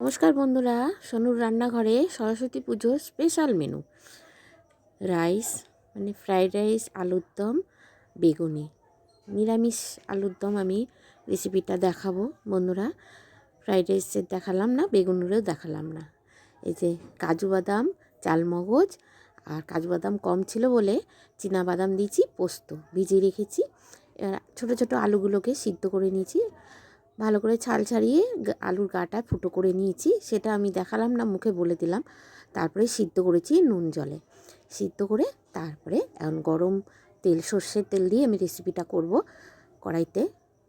নমস্কার বন্ধুরা, সোনুর রান্নাঘরে সরস্বতী পুজোর স্পেশাল মেনু রাইস মানে ফ্রাইড রাইস আলুর দম, বেগুনি। নিরামিষ আলুর দম আমি রেসিপিটা দেখাবো বন্ধুরা। ফ্রাইড রাইসের দেখালাম না, বেগুনেরও দেখালাম না। এই যে কাজু বাদাম চালমগজ আর কাজু বাদাম কম ছিল বলে চীনা বাদাম দিয়েছি, পোস্ত ভিজিয়ে রেখেছি। এবার ছোটো ছোটো আলুগুলোকে সিদ্ধ করে নিয়েছি। ভালো করে ছাল ছাড়িয়ে আলুর গাটা ফুটো করে নিয়েছি। সেটা আমি দেখালাম না, মুখে বলে দিলাম। তারপরে সিদ্ধ করেছি নুন জলে। সিদ্ধ করে তারপরে এখন গরম তেল, সর্ষের তেল দিয়ে আমি রেসিপিটা করব। কড়াইতে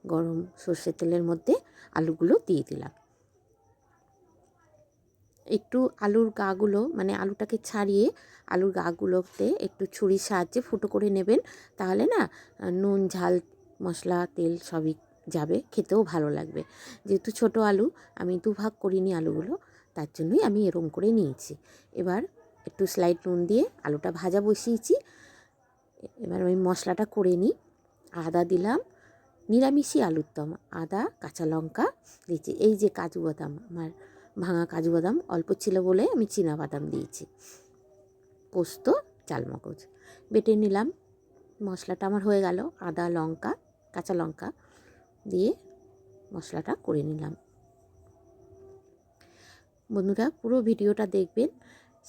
গরম সর্ষের তেলের মধ্যে আলুগুলো দিয়ে দিলাম। একটু আলুর গাগুলো মানে আলুটাকে ছাড়িয়ে আলুর গাগুলোতে একটু ছুরির সাহায্যে ফুটো করে নেবেন। তাহলে না, নুন, ঝাল, মশলা, তেল সবই যাবে, খেতেও ভালো লাগবে। যেহেতু ছোট আলু, আমি দুভাগ করিনি আলুগুলো, তার জন্যই আমি এরম করে নিয়েছি। এবার একটু স্লাইড নুন দিয়ে আলুটা ভাজা বসিয়েছি। এবার আমি মশলাটা করে নিই। আদা দিলাম, নিরামিষই আলুর দম আদা, কাঁচা লঙ্কা, দিয়েছি। এই যে কাজু বাদাম, আমার ভাঙা কাজু বাদাম অল্প ছিল বলে আমি চীনা বাদাম দিয়েছি। পোস্ত, চালমগজ। বেটে নিলাম, মশলাটা আমার হয়ে গেল, আদা, লঙ্কা, কাঁচা লঙ্কা। দিয়ে মশলাটা করে নিলাম। বন্ধুরা, পুরো ভিডিওটা দেখবেন,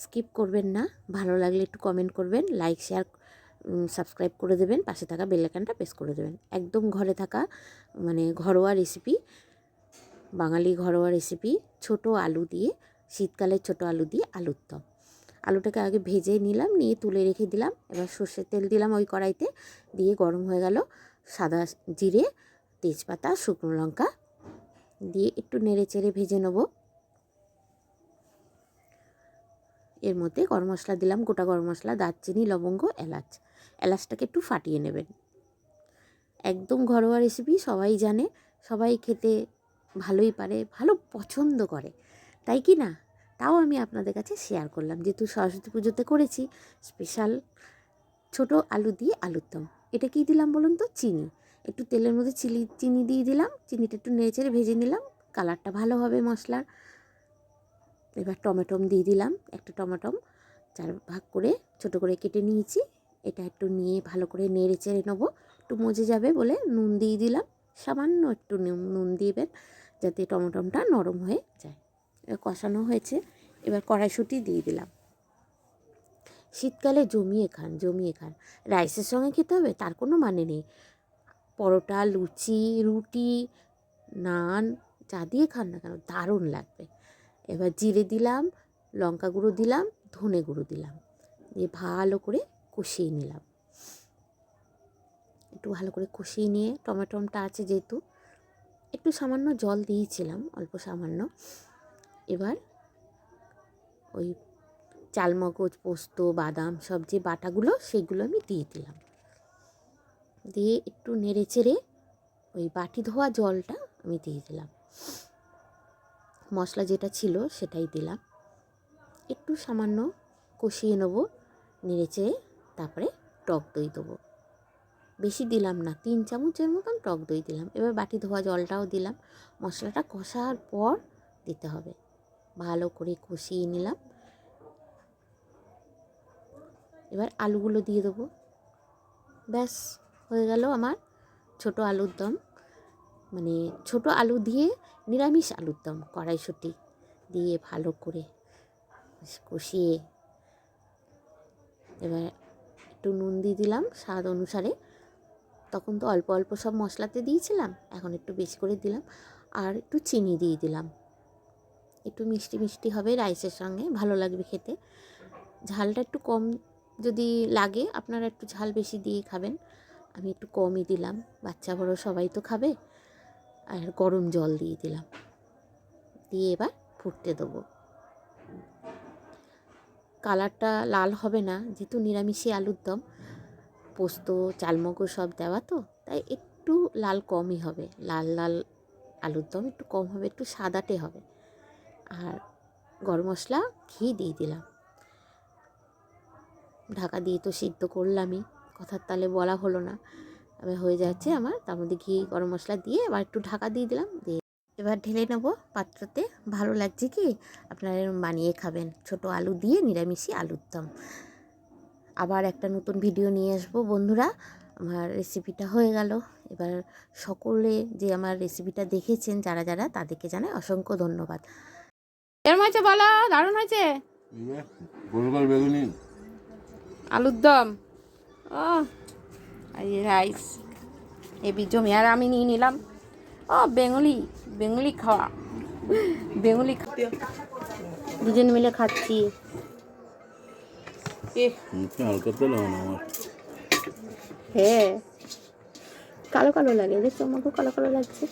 স্কিপ করবেন না, ভালো লাগলে একটু কমেন্ট করবেন লাইক শেয়ার সাবস্ক্রাইব করে দেবেন, পাশে থাকা বেলাইকানটা প্রেস করে দেবেন। একদম ঘরে থাকা মানে ঘরোয়া রেসিপি বাঙালি ঘরোয়া রেসিপি ছোট আলু দিয়ে শীতকালের ছোট আলু দিয়ে আলুর দম। আলুটাকে আগে ভেজে নিলাম, নিয়ে তুলে রেখে দিলাম। এবার সর্ষের তেল দিলাম ওই কড়াইতে, দিয়ে গরম হয়ে গেল সাদা জিরে তেজপাতা, শুকনো লঙ্কা দিয়ে একটু নেড়ে চেড়ে ভেজে নেব। এর মধ্যে গরম মশলা দিলাম, গোটা গরম মশলা, দারচিনি, লবঙ্গ, এলাচ। এলাচটাকে একটু ফাটিয়ে নেবেন। একদম ঘরোয়া রেসিপি সবাই জানে, সবাই খেতে ভালোই পারে, ভালো পছন্দ করে। তাই কি না? তাও আমি আপনাদের কাছে শেয়ার করলাম, যেহেতু সরস্বতী পুজোতে করেছি স্পেশাল ছোট আলু দিয়ে আলুর দম এটা কী দিলাম বলুন তো? চিনি। একটু তেলের মধ্যে চিলি, চিনি দিয়ে দিলাম। চিনিটা একটু নেড়ে চেড়ে ভেজে নিলাম। কালারটা ভালো হবে মশলার। এবার টমেটম দিয়ে দিলাম, একটা টমেটম চার ভাগ করে, ছোট করে কেটে নিয়েছি। এটা একটু নিয়ে ভালো করে নেড়ে চেড়ে নেব। একটু মজে যাবে বলে নুন দিয়ে দিলাম। সামান্য একটু নুন দিবেন যাতে টমেটমটা নরম হয়ে যায়। কষানো হয়েছে। এবার কড়াইশুঁটি দিয়ে দিলাম। শীতকালে জমিয়ে খান জমিয়ে খান। রাইসের সঙ্গে খেতে হবে, তার কোনো মানে নেই। পরোটা, লুচি, রুটি, নান যা দিয়ে খান না কেন, দারুণ লাগবে। এবার জিরে দিলাম, লঙ্কা গুঁড়ো দিলাম, ধনে গুঁড়ো দিলাম। দিয়ে ভালো করে কষিয়ে নিলাম। একটু ভালো করে কষিয়ে নিয়ে টমেটোমটা আছে যেহেতু, একটু সামান্য জল দিয়েছিলাম, অল্প সামান্য। এবার ওই চালমগজ, পোস্ত, বাদাম সব যে বাটাগুলো, সেগুলো আমি দিয়ে দিলাম। দিয়ে একটু নেড়ে চেড়ে ওই বাটি ধোয়া জলটা আমি দিয়ে দিলাম। মশলা যেটা ছিল সেটাই দিলাম। একটু সামান্য কষিয়ে নেব, নেড়ে চেড়ে তারপরে টক দই দেবো। বেশি দিলাম না, তিন চামচের মতন টক দই দিলাম। এবার বাটি ধোয়া জলটাও দিলাম। মশলাটা কষার পর দিতে হবে। ভালো করে কষিয়ে নিলাম। এবার আলুগুলো দিয়ে দেবো। ব্যাস। হয়ে গেল আমার ছোট আলুর দম। মানে ছোট আলু দিয়ে নিরামিষ আলুর দম, কড়াইশুঁটি দিয়ে ভালো করে কষিয়ে এবার একটু নুন দিয়ে দিলাম স্বাদ অনুসারে। তখন তো অল্প অল্প সব মশলাতে দিয়েছিলাম, এখন একটু বেশি করে দিলাম আর একটু চিনি দিয়ে দিলাম। একটু মিষ্টি মিষ্টি হবে রাইসের সঙ্গে, ভালো লাগবে খেতে। ঝালটা একটু কম যদি লাগে, আপনারা একটু ঝাল বেশি দিয়ে খাবেন। আমি একটু কমই দিলাম। বাচ্চা বড়ো সবাই তো খাবে। আর গরম জল দিয়ে দিলাম। দিয়ে এবার ফুটতে দেবো। কালারটা লাল হবে না, যেহেতু নিরামিষি আলুর দম। পোস্ত, চালমগজ সব দেওয়া তো, তাই একটু লাল কমই হবে। লাল লাল আলুর দম একটু কম হবে, একটু সাদাটে হবে। আর গরম মশলা ঘি দিয়ে দিলাম। ঢাকা দিয়ে তো সিদ্ধ করলামই। কথার তালে বলা হলো না। এবার হয়ে যাচ্ছে আমার। তার মধ্যে ঘি গরম মশলা দিয়ে আবার একটু ঢাকা দিয়ে দিলাম। দিয়ে এবার ঢেলে নেব পাত্রতে। ভালো লাগছে কি? আপনারা বানিয়ে খাবেন। ছোট আলু দিয়ে নিরামিষই আলুর দম। আবার একটা নতুন ভিডিও নিয়ে আসব বন্ধুরা। আমার রেসিপিটা হয়ে গেল। এবার সকলে যে আমার রেসিপিটা দেখেছেন যারা যারা তাদেরকে জানাই অসংখ্য ধন্যবাদ। এরম হয়েছে বলো? দারুণ হয়েছে? এই যে গোল গোল বেগুনি। আলুর দম। ও এই রাইস। এবি জমি আর আমি নিয়ে নিলাম। ও বেঙ্গলি বেঙ্গলি খাওয়া। বেঙ্গলি খাওয়া দুজন মিলে খাচ্ছি। হয় হ্যাঁ। কালো কালো লাগে দেখছ? আমাকেও কালো কালো লাগছে।